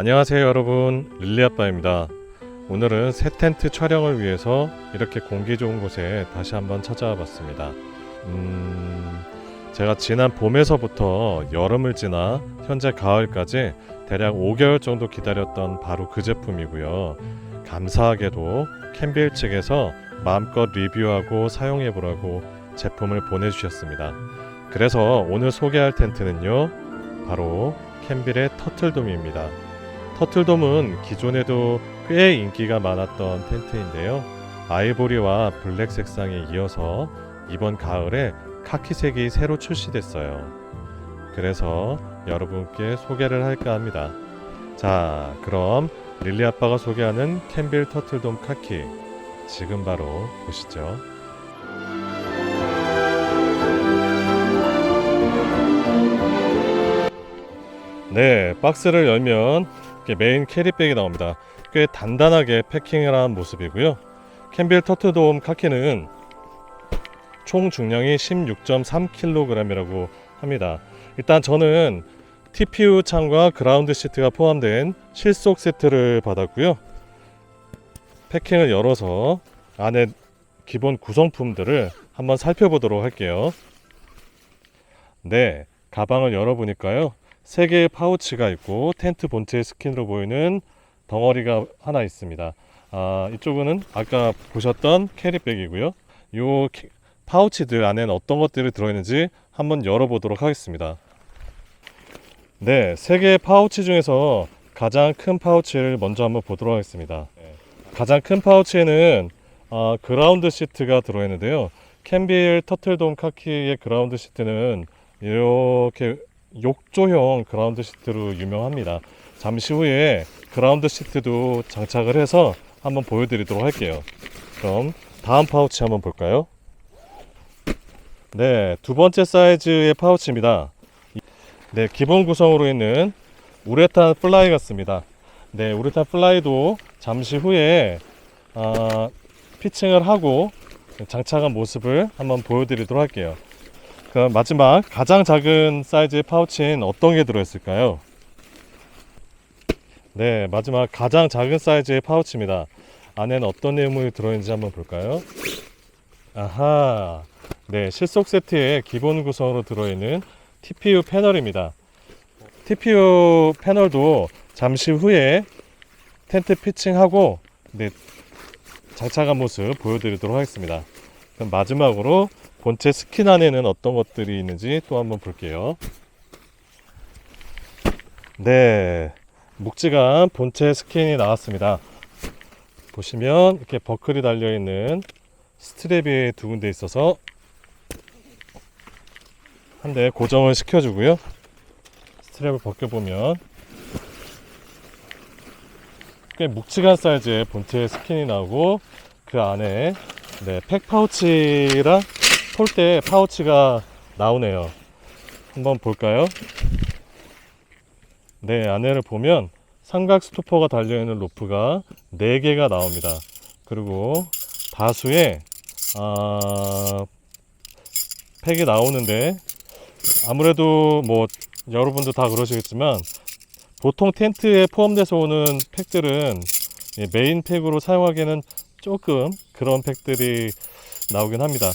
안녕하세요 여러분. 릴리아빠입니다. 오늘은 새 텐트 촬영을 위해서 이렇게 공기 좋은 곳에 다시 한번 찾아와 봤습니다. 음... 제가 지난 봄에서부터 여름을 지나 현재 가을까지 대략 5개월 정도 기다렸던 바로 그 제품이고요. 감사하게도 캠빌 측에서 마음껏 리뷰하고 사용해 보라고 제품을 보내주셨습니다. 그래서 오늘 소개할 텐트는요 바로 캠빌의 터틀돔입니다 터틀돔은 기존에도 꽤 인기가 많았던 텐트인데요. 아이보리와 블랙 색상에 이어서 이번 가을에 카키색이 새로 출시됐어요. 그래서 여러분께 소개를 할까 합니다. 자, 그럼 릴리 아빠가 소개하는 캠빌 터틀돔 카키 지금 바로 보시죠. 네, 박스를 열면 메인 캐리백이 나옵니다. 꽤 단단하게 패킹을 한 모습이고요. 캠빌 터트돔 카키는 총 중량이 16.3kg이라고 합니다. 일단 저는 TPU 창과 그라운드 시트가 포함된 실속 세트를 받았고요. 패킹을 열어서 안에 기본 구성품들을 한번 살펴보도록 할게요. 네, 가방을 열어보니까요. 세 개의 파우치가 있고 텐트 본체 스킨으로 보이는 덩어리가 하나 있습니다. 아, 이쪽은 아까 보셨던 캐리백이고요. 요 캐- 파우치들 안에는 어떤 것들이 들어있는지 한번 열어보도록 하겠습니다. 네, 세 개의 파우치 중에서 가장 큰 파우치를 먼저 한번 보도록 하겠습니다. 가장 큰 파우치에는 아, 그라운드 시트가 들어있는데요. 캠빌 터틀돔 카키의 그라운드 시트는 이렇게 욕조형 그라운드 시트로 유명합니다. 잠시 후에 그라운드 시트도 장착을 해서 한번 보여드리도록 할게요. 그럼 다음 파우치 한번 볼까요? 네, 두 번째 사이즈의 파우치입니다. 네, 기본 구성으로 있는 우레탄 플라이 같습니다. 네, 우레탄 플라이도 잠시 후에 아, 피칭을 하고 장착한 모습을 한번 보여드리도록 할게요. 그럼 마지막 가장 작은 사이즈의 파우치엔 어떤 게 들어있을까요? 네, 마지막 가장 작은 사이즈의 파우치입니다. 안에는 어떤 내용물이 들어있는지 한번 볼까요? 아하, 네, 실속 세트의 기본 구성으로 들어있는 TPU 패널입니다. TPU 패널도 잠시 후에 텐트 피칭하고 네, 장착한 모습 보여드리도록 하겠습니다. 그럼 마지막으로 본체 스킨 안에는 어떤 것들이 있는지 또 한번 볼게요. 네, 묵직한 본체 스킨이 나왔습니다. 보시면 이렇게 버클이 달려 있는 스트랩이 두 군데 있어서 한 대 고정을 시켜주고요. 스트랩을 벗겨 보면 꽤 묵직한 사이즈의 본체 스킨이 나오고 그 안에 네, 팩 파우치랑 폴대 파우치가 나오네요. 한번 볼까요? 네, 안에를 보면 삼각 스토퍼가 달려있는 로프가 4개가 나옵니다. 그리고 다수의 아, 팩이 나오는데 아무래도 뭐 여러분도 다 그러시겠지만 보통 텐트에 포함돼서 오는 팩들은 예, 메인 팩으로 사용하기에는 조금 그런 팩들이 나오긴 합니다.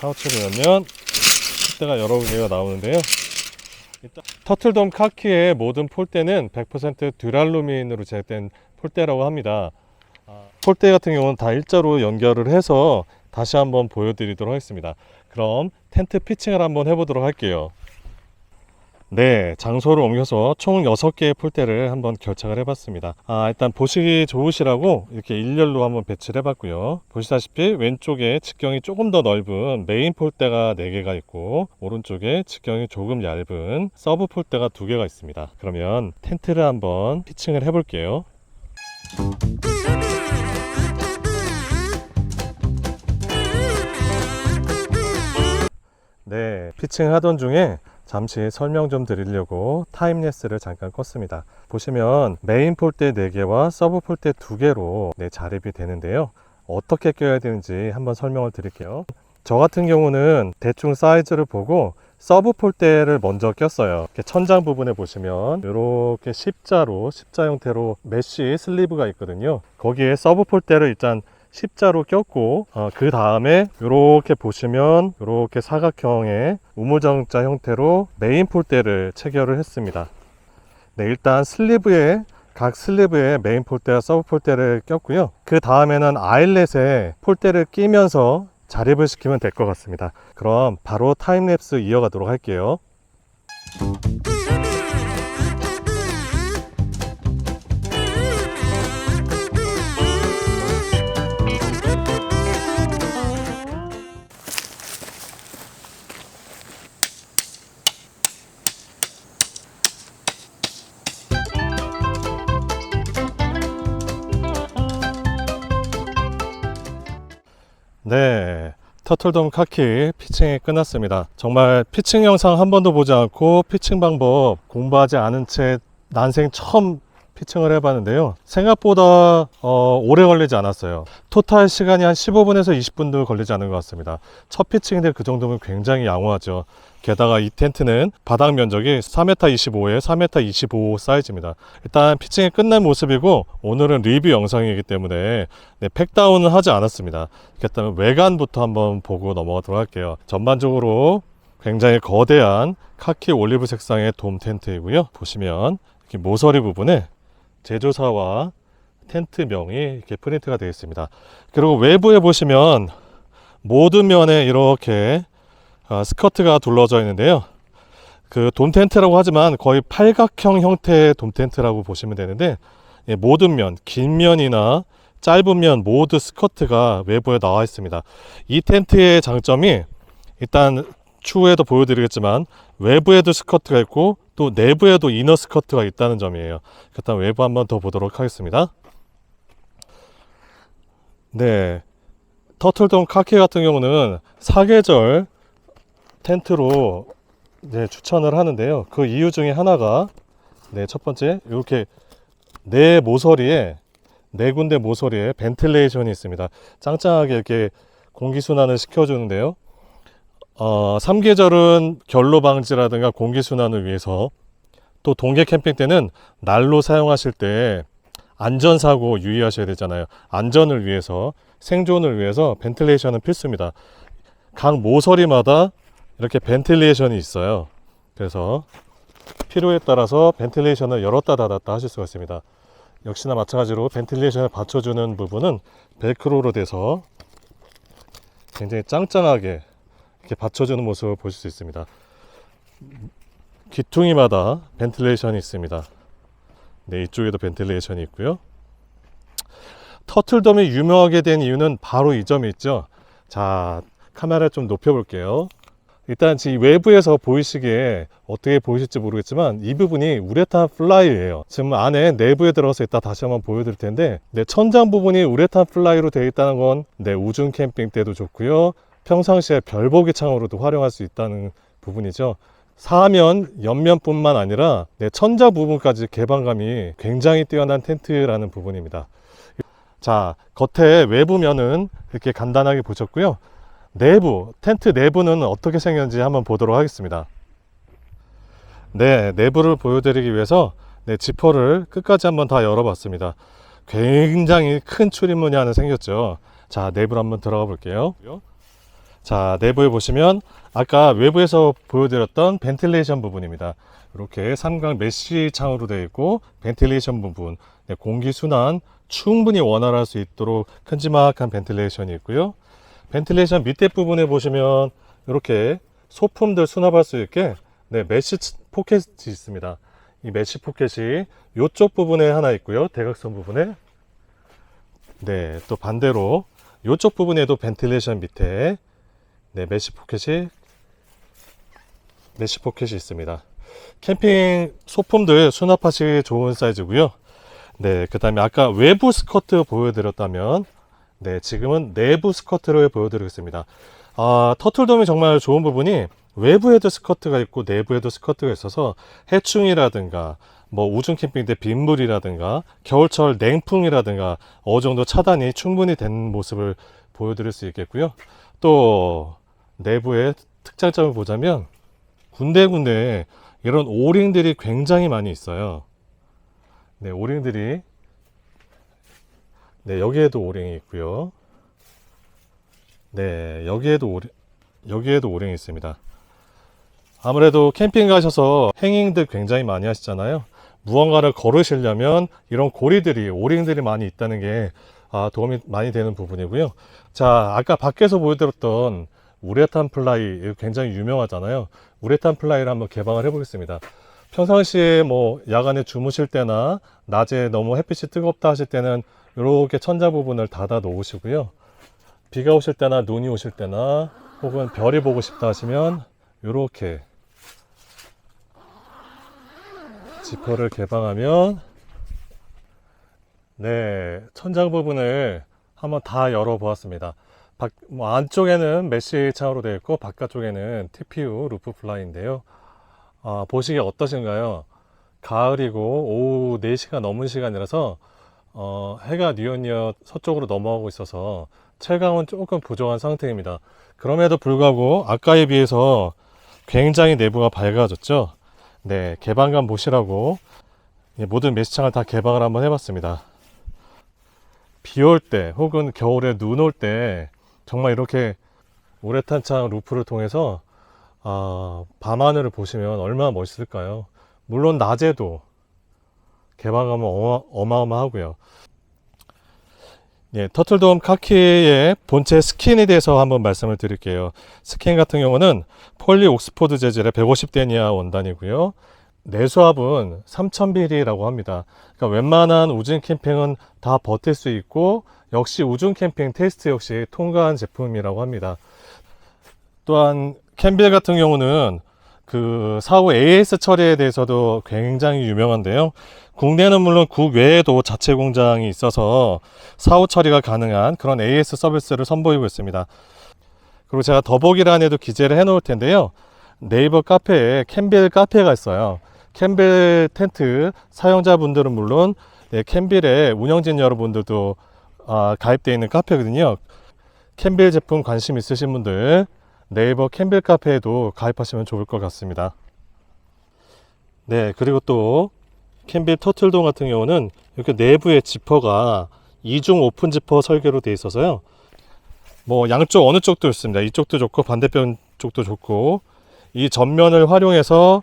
파우치를 열면 폴대가 여러 개가 나오는데요. 터틀돔 카키의 모든 폴대는 100% 듀랄루민으로 제작된 폴대라고 합니다. 아, 폴대 같은 경우는 다 일자로 연결을 해서 다시 한번 보여드리도록 하겠습니다. 그럼 텐트 피칭을 한번 해보도록 할게요. 네, 장소를 옮겨서 총 6개의 폴대를 한번 결착을 해봤습니다. 아, 일단 보시기 좋으시라고 이렇게 일렬로 한번 배치를 해봤고요. 보시다시피 왼쪽에 직경이 조금 더 넓은 메인 폴대가 4개가 있고 오른쪽에 직경이 조금 얇은 서브 폴대가 2개가 있습니다. 그러면 텐트를 한번 피칭을 해볼게요. 네, 피칭 하던 중에 잠시 설명 좀 드리려고 타임레스를 잠깐 껐습니다. 보시면 메인 폴대 4개와 서브 폴대 2개로 네, 자립이 되는데요. 어떻게 껴야 되는지 한번 설명을 드릴게요. 저 같은 경우는 대충 사이즈를 보고 서브 폴대를 먼저 꼈어요. 천장 부분에 보시면 이렇게 십자로 십자 형태로 메쉬 슬리브가 있거든요. 거기에 서브 폴대를 일단 십자로 꼈고 어, 그 다음에 이렇게 보시면 이렇게 사각형의 우물정자 형태로 메인 폴대를 체결을 했습니다. 네, 일단 슬리브에 각 슬리브에 메인 폴대와 서브 폴대를 꼈고요. 그 다음에는 아일렛에 폴대를 끼면서 자립을 시키면 될 것 같습니다. 그럼 바로 타임랩스 이어가도록 할게요. 터틀돔 카키 피칭이 끝났습니다. 정말 피칭 영상 한 번도 보지 않고 피칭 방법 공부하지 않은 채 난생 처음 피칭을 해봤는데요. 생각보다 어, 오래 걸리지 않았어요. 토탈 시간이 한 15분에서 20분도 걸리지 않은 것 같습니다. 첫 피칭인데 그 정도면 굉장히 양호하죠. 게다가 이 텐트는 바닥 면적이 4m 25에 3m 25 사이즈입니다. 일단 피칭이 끝난 모습이고 오늘은 리뷰 영상이기 때문에 네, 팩다운은 하지 않았습니다. 그렇다면 외관부터 한번 보고 넘어가도록 할게요. 전반적으로 굉장히 거대한 카키 올리브 색상의 돔 텐트이고요. 보시면 모서리 부분에 제조사와 텐트명이 이렇게 프린트가 되어 있습니다. 그리고 외부에 보시면 모든 면에 이렇게 아, 스커트가 둘러져 있는데요. 그 돔 텐트라고 하지만 거의 팔각형 형태의 돔 텐트라고 보시면 되는데 예, 모든 면, 긴 면이나 짧은 면 모두 스커트가 외부에 나와 있습니다. 이 텐트의 장점이 일단 추후에도 보여드리겠지만 외부에도 스커트가 있고 또 내부에도 이너 스커트가 있다는 점이에요. 그렇다면 외부 한번 더 보도록 하겠습니다. 네, 터틀돔 카키 같은 경우는 사계절 텐트로 네, 추천을 하는데요. 그 이유 중에 하나가 네, 첫 번째 이렇게 네 모서리에 네 군데 모서리에 벤틸레이션이 있습니다. 짱짱하게 이렇게 공기 순환을 시켜 주는데요. 어, 3계절은 결로 방지라든가 공기 순환을 위해서 또 동계 캠핑 때는 난로 사용하실 때 안전사고 유의하셔야 되잖아요. 안전을 위해서 생존을 위해서 벤틸레이션은 필수입니다. 각 모서리마다 이렇게 벤틸레이션이 있어요. 그래서 필요에 따라서 벤틸레이션을 열었다 닫았다 하실 수가 있습니다. 역시나 마찬가지로 벤틸레이션을 받쳐주는 부분은 벨크로로 돼서 굉장히 짱짱하게 이렇게 받쳐주는 모습을 보실 수 있습니다. 귀퉁이마다 벤틸레이션이 있습니다. 네, 이쪽에도 벤틸레이션이 있고요. 터틀돔이 유명하게 된 이유는 바로 이 점이 있죠. 자, 카메라 좀 높여볼게요. 일단 지금 외부에서 보이시기에 어떻게 보이실지 모르겠지만 이 부분이 우레탄 플라이예요. 지금 안에 내부에 들어가서 이따 다시 한번 보여드릴 텐데 네, 천장 부분이 우레탄 플라이로 되어 있다는 건 네, 우중 캠핑 때도 좋고요. 평상시에 별보기 창으로도 활용할 수 있다는 부분이죠. 사면, 옆면뿐만 아니라 네, 천자 부분까지 개방감이 굉장히 뛰어난 텐트라는 부분입니다. 자, 겉에 외부면은 이렇게 간단하게 보셨고요. 내부, 텐트 내부는 어떻게 생겼는지 한번 보도록 하겠습니다. 네, 내부를 보여드리기 위해서 네, 지퍼를 끝까지 한번 다 열어봤습니다. 굉장히 큰 출입문이 하나 생겼죠. 자, 내부로 한번 들어가 볼게요. 자, 내부에 보시면 아까 외부에서 보여드렸던 벤틸레이션 부분입니다. 이렇게 삼각 메쉬 창으로 되어 있고 벤틸레이션 부분, 네, 공기 순환 충분히 원활할 수 있도록 큼지막한 벤틸레이션이 있고요. 벤틸레이션 밑에 부분에 보시면 이렇게 소품들 수납할 수 있게 네, 메쉬 포켓이 있습니다. 이 메쉬 포켓이 이쪽 부분에 하나 있고요. 대각선 부분에 네, 또 반대로 이쪽 부분에도 벤틸레이션 밑에 네, 메쉬 포켓이 메쉬 포켓이 있습니다. 캠핑 소품들 수납하시기 좋은 사이즈고요. 네, 그다음에 아까 외부 스커트 보여드렸다면 네, 지금은 내부 스커트를 보여드리겠습니다. 아, 터틀돔이 정말 좋은 부분이 외부에도 스커트가 있고 내부에도 스커트가 있어서 해충이라든가 뭐 우중 캠핑 때 빗물이라든가 겨울철 냉풍이라든가 어느 정도 차단이 충분히 된 모습을 보여드릴 수 있겠고요. 또 내부의 특장점을 보자면 군데군데 이런 오링들이 굉장히 많이 있어요. 네, 오링들이 네, 여기에도 오링이 있고요. 네, 여기에도 오링 여기에도 오링이 있습니다. 아무래도 캠핑 가셔서 행잉들 굉장히 많이 하시잖아요. 무언가를 걸으시려면 이런 고리들이 오링들이 많이 있다는 게 아, 도움이 많이 되는 부분이고요. 자, 아까 밖에서 보여드렸던 우레탄 플라이 굉장히 유명하잖아요. 우레탄 플라이를 한번 개방을 해보겠습니다. 평상시에 뭐 야간에 주무실 때나 낮에 너무 햇빛이 뜨겁다 하실 때는 이렇게 천자 부분을 닫아 놓으시고요. 비가 오실 때나 눈이 오실 때나 혹은 별이 보고 싶다 하시면 이렇게 지퍼를 개방하면 네 천장 부분을 한번 다 열어 보았습니다. 밖- 뭐 안쪽에는 메쉬 창으로 되어 있고 바깥쪽에는 TPU 루프 플라이인데요. 아, 보시기 어떠신가요? 가을이고 오후 4시가 넘은 시간이라서 어, 해가 뉘엿뉘엿 서쪽으로 넘어가고 있어서 채광은 조금 부족한 상태입니다. 그럼에도 불구하고 아까에 비해서 굉장히 내부가 밝아졌죠. 네, 개방감 보시라고 예, 모든 메시창을 다 개방을 한번 해봤습니다. 비 올 때 혹은 겨울에 눈 올 때 정말 이렇게 우레탄 창 루프를 통해서 아, 밤하늘을 보시면 얼마나 멋있을까요? 물론 낮에도 개방감은 어마, 어마 어마하고요. 예, 터틀돔 카키의 본체 스킨에 대해서 한번 말씀을 드릴게요. 스킨 같은 경우는 폴리 옥스포드 재질의 150데니아 원단이고요. 내수압은 3000BD라고 합니다. 그러니까 웬만한 우중 캠핑은 다 버틸 수 있고 역시 우중 캠핑 테스트 역시 통과한 제품이라고 합니다. 또한 캠빌 같은 경우는 그 사후 AS 처리에 대해서도 굉장히 유명한데요. 국내는 물론 국외에도 자체 공장이 있어서 사후 처리가 가능한 그런 AS 서비스를 선보이고 있습니다. 그리고 제가 더보기란에도 기재를 해 놓을 텐데요. 네이버 카페에 캠빌 카페가 있어요. 캠빌 텐트 사용자분들은 물론 네, 캠빌의 운영진 여러분들도 아, 가입되어 있는 카페거든요. 캠빌 제품 관심 있으신 분들 네이버 캠빌 카페에도 가입하시면 좋을 것 같습니다. 네, 그리고 또 캠빌 터틀돔 같은 경우는 이렇게 내부에 지퍼가 이중 오픈 지퍼 설계로 되어 있어서요. 뭐 양쪽 어느 쪽도 있습니다. 이쪽도 좋고 반대편 쪽도 좋고 이 전면을 활용해서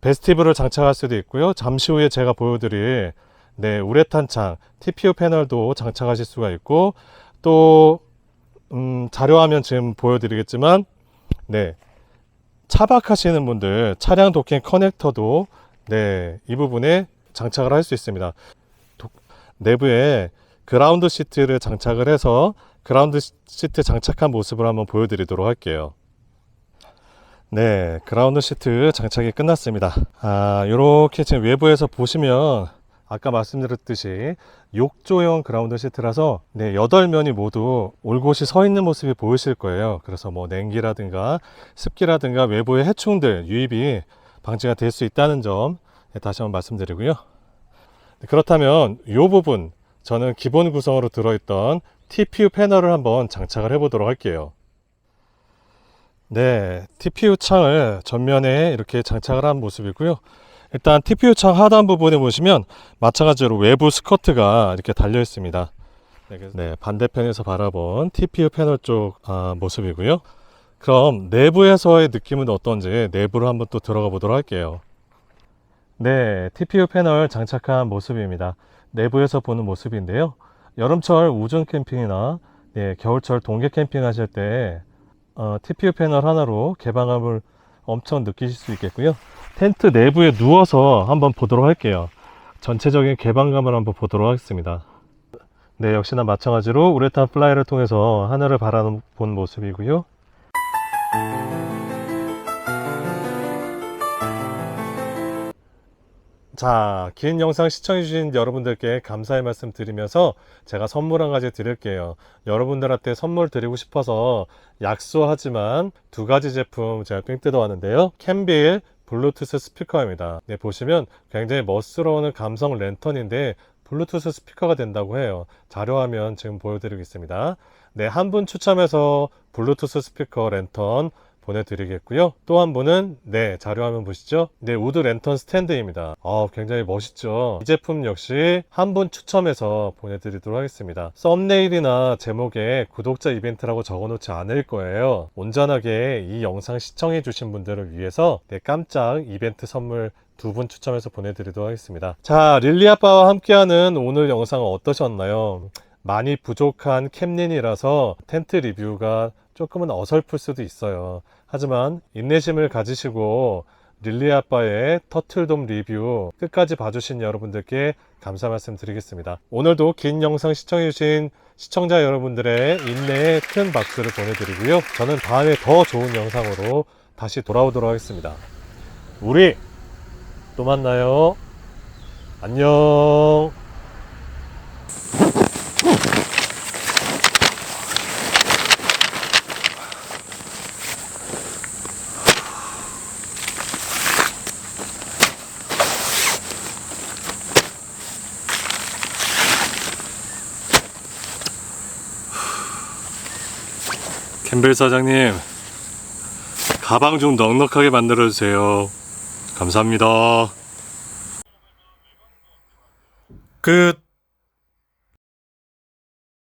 베스티브를 장착할 수도 있고요. 잠시 후에 제가 보여드릴 네, 우레탄 창 TPU 패널도 장착하실 수가 있고 또 음, 자료화면 지금 보여드리겠지만 네 차박하시는 분들 차량 도킹 커넥터도 네, 이 부분에 장착을 할 수 있습니다. 도- 내부에 그라운드 시트를 장착을 해서 그라운드 시- 시트 장착한 모습을 한번 보여드리도록 할게요. 네, 그라운드 시트 장착이 끝났습니다. 아, 이렇게 지금 외부에서 보시면 아까 말씀드렸듯이 욕조형 그라운드 시트라서 네, 여덟 면이 모두 올곧이 서 있는 모습이 보이실 거예요. 그래서 뭐 냉기라든가 습기라든가 외부의 해충들 유입이 방지가 될 수 있다는 점 네, 다시 한번 말씀드리고요. 네, 그렇다면 이 부분 저는 기본 구성으로 들어있던 TPU 패널을 한번 장착을 해보도록 할게요. 네, TPU 창을 전면에 이렇게 장착을 한 모습이고요. 일단 TPU 창 하단 부분에 보시면 마찬가지로 외부 스커트가 이렇게 달려 있습니다. 네, 네, 반대편에서 바라본 TPU 패널 쪽 아, 모습이고요. 그럼 내부에서의 느낌은 어떤지 내부로 한번 또 들어가 보도록 할게요. 네, TPU 패널 장착한 모습입니다. 내부에서 보는 모습인데요. 여름철 우중 캠핑이나 네, 겨울철 동계 캠핑 하실 때 어, TPU 패널 하나로 개방감을 엄청 느끼실 수 있겠고요. 텐트 내부에 누워서 한번 보도록 할게요. 전체적인 개방감을 한번 보도록 하겠습니다. 네, 역시나 마찬가지로 우레탄 플라이를 통해서 하늘을 바라본 모습이고요. 자, 긴 영상 시청해주신 여러분들께 감사의 말씀 드리면서 제가 선물 한 가지 드릴게요. 여러분들한테 선물 드리고 싶어서 약소하지만 두 가지 제품 제가 삥 뜯어왔는데요. 캠빌 블루투스 스피커입니다. 네, 보시면 굉장히 멋스러운 감성 랜턴인데 블루투스 스피커가 된다고 해요. 자료화면 지금 보여드리겠습니다. 네, 한 분 추첨해서 블루투스 스피커 랜턴 보내드리겠고요. 또 한 분은 네 자료 화면 보시죠. 네 우드 랜턴 스탠드입니다. 아 굉장히 멋있죠. 이 제품 역시 한 분 추첨해서 보내드리도록 하겠습니다. 썸네일이나 제목에 구독자 이벤트라고 적어놓지 않을 거예요. 온전하게 이 영상 시청해주신 분들을 위해서 네, 깜짝 이벤트 선물 두분 추첨해서 보내드리도록 하겠습니다. 자 릴리 아빠와 함께하는 오늘 영상은 어떠셨나요? 많이 부족한 캠린이라서 텐트 리뷰가 조금은 어설플 수도 있어요. 하지만 인내심을 가지시고 릴리 아빠의 터틀돔 리뷰 끝까지 봐주신 여러분들께 감사 말씀 드리겠습니다. 오늘도 긴 영상 시청해주신 시청자 여러분들의 인내에 큰 박수를 보내드리고요. 저는 다음에 더 좋은 영상으로 다시 돌아오도록 하겠습니다. 우리 또 만나요. 안녕. 캠벨 사장님, 가방 좀 넉넉하게 만들어 주세요. 감사합니다. 끝.